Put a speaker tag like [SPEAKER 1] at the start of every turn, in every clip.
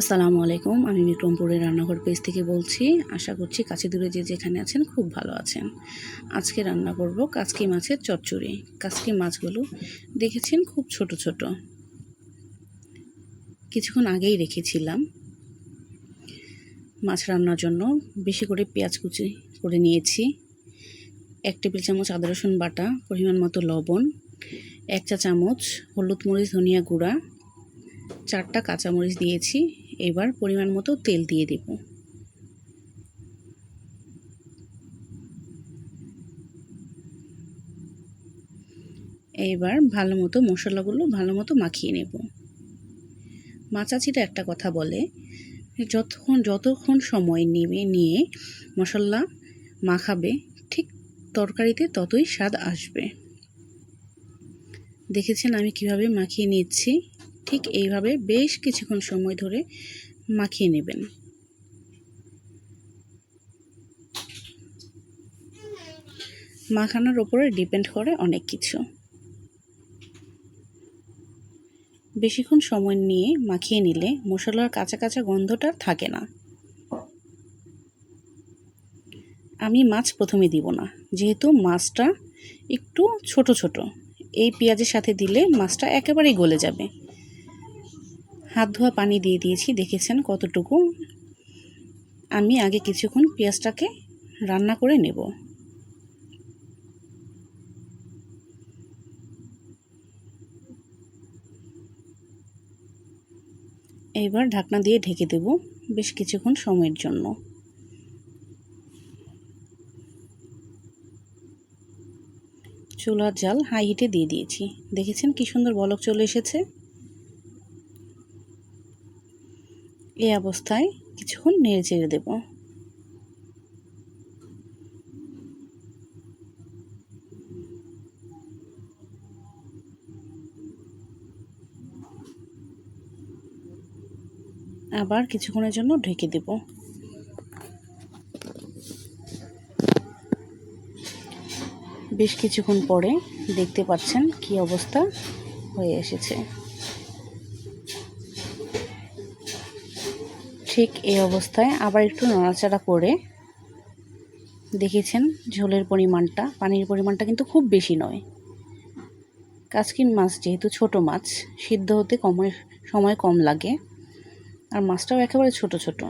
[SPEAKER 1] আসসালামু আলাইকুম, আমি বিক্রমপুরের রান্নাঘর পেজ থেকে বলছি, আশা করছি কাছে দূরে যে যেখানে আছেন খুব ভালো আছেন। আজকে রান্না করব কাচকি মাছের চচ্চড়ি। কাচকি মাছগুলো দেখেছেন খুব ছোট ছোট। কিছুক্ষণ আগেই রেখেছিলাম। মাছ রান্নার জন্য বেশি করে পেঁয়াজ কুচি করে নিয়েছি। এক টেবিল চামচ আদা রসুন বাটা, পরিমাণ মতো লবণ, এক চা চামচ হলুদ মরিচ, ধনিয়া গুঁড়া, চারটা কাঁচামরিচ দিয়েছি এবার পরিমাণ মতো তেল দিয়ে দেব। এবার ভালো মতো মশলাগুলো ভালো মতো মাখিয়ে নেব। মাচাচিটা একটা কথা বলে, যতক্ষণ যতক্ষণ সময় নেবে নিয়ে মশলা মাখাবে, ঠিক তরকারিতে ততই স্বাদ আসবে। দেখেছেন আমি কীভাবে মাখিয়ে নিচ্ছি? ঠিক এইভাবে বেশ কিছুক্ষণ সময় ধরে মাখিয়ে নেবেন। মাখানোর ওপরে ডিপেন্ড করে অনেক কিছু। বেশিক্ষণ সময় নিয়ে মাখিয়ে নিলে মশলার কাঁচা কাঁচা গন্ধটা থাকে না। আমি মাছ প্রথমে দিব না, যেহেতু মাছটা একটু ছোট ছোট। এই পেঁয়াজের সাথে দিলে মাছটা একেবারেই গলে যাবে। হাত ধোয়া পানি দিয়ে দিয়েছি, দেখেছেন কতটুকু? আমি আগে কিছুক্ষণ পেঁয়াজটাকে রান্না করে নেব। এইবার ঢাকনা দিয়ে ঢেকে দেব বেশ কিছুক্ষণ সময়ের জন্য। চুলার জাল হাই হিটে দিয়ে দিয়েছি। দেখেছেন কি সুন্দর বলক চলে এসেছে? এই অবস্থায় কিছুক্ষণ নেড়ে চেড়ে দেব। আবার কিছুক্ষণের জন্য ঢেকে দেব। বেশ কিছুক্ষণ পরে দেখতে পাচ্ছেন কি অবস্থা হয়ে এসেছে। ঠিক এই অবস্থায় আবার একটু নাড়াচাড়া করে দেখেছেন ঝোলের পরিমাণটা, পানির পরিমাণটা কিন্তু খুব বেশি নয়। কাচকিন মাছ যেহেতু ছোট মাছ, সিদ্ধ হতে কমের সময় কম লাগে, আর মাছটাও একেবারে ছোট ছোট।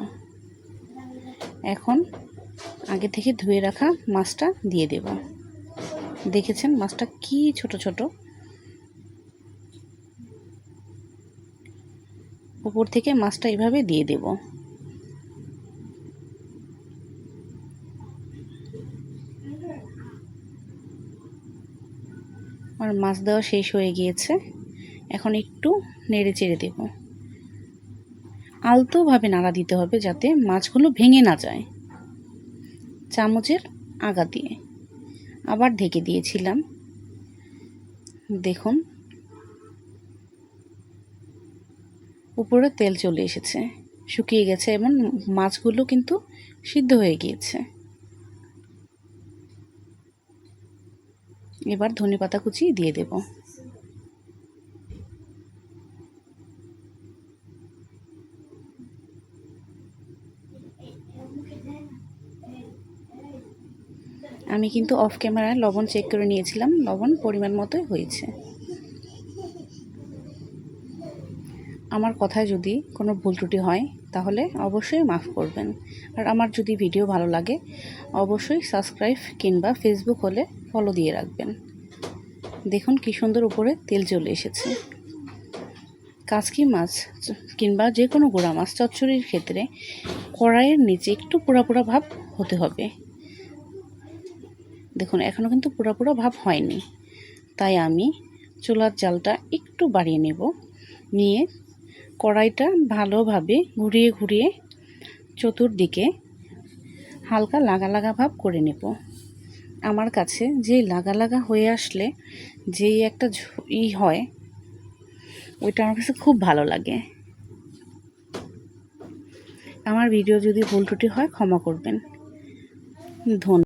[SPEAKER 1] এখন আগে থেকে ধুয়ে রাখা মাছটা দিয়ে দেব। দেখেছেন মাছটা কি ছোট ছোট? উপর থেকে মাছটা এভাবে দিয়ে দেব। আর মাছ দেওয়া শেষ হয়ে গিয়েছে। এখন একটু নেড়ে চেড়ে দেব। আলতোভাবে নাড়া দিতে হবে যাতে মাছগুলো ভেঙে না যায়। চামচের আগা দিয়ে আবার ঢেকে দিয়েছিলাম। দেখুন। উপরে তেল চলে এসেছে। শুকিয়ে গেছে এবং মাছগুলো কিন্তু সিদ্ধ হয়ে গিয়েছে। এবার ধনে পাতা কুচি দিয়ে দেব। আমি কিন্তু অফ ক্যামেরায় লবণ চেক করে নিয়েছিলাম, লবণ পরিমাণ মতোই হয়েছে। আমার কথায় যদি কোনো ভুল ত্রুটি হয়, তাহলে অবশ্যই মাফ করবেন। আর আমার যদি ভিডিও ভালো লাগে, অবশ্যই সাবস্ক্রাইব কিংবা ফেসবুক হলে ফলো দিয়ে রাখবেন। দেখুন কি সুন্দর উপরে তেল চলে এসেছে। কাজকি মাছ কিংবা যে কোনো গোড়া মাছ চচ্চড়ির ক্ষেত্রে কড়াইয়ের নিচে একটু পোড়া পোড়া ভাব হতে হবে। দেখুন এখনও কিন্তু পোড়া পোড়া ভাব হয়নি। তাই আমি চুলার জালটা একটু বাড়িয়ে নেব। নিয়ে কড়াইটা ভালোভাবে ঘুরিয়ে ঘুরিয়ে চতুর্দিকে হালকা লাগা লাগা ভাব করে নেব। আমার কাছে যেই লাগা লাগা হয়ে আসলে যেই একটা ই হয়, ওইটা আমার কাছে খুব ভালো লাগে। আমার ভিডিও যদি ভুল ত্রুটি হয় ক্ষমা করবেন। ধন্যবাদ।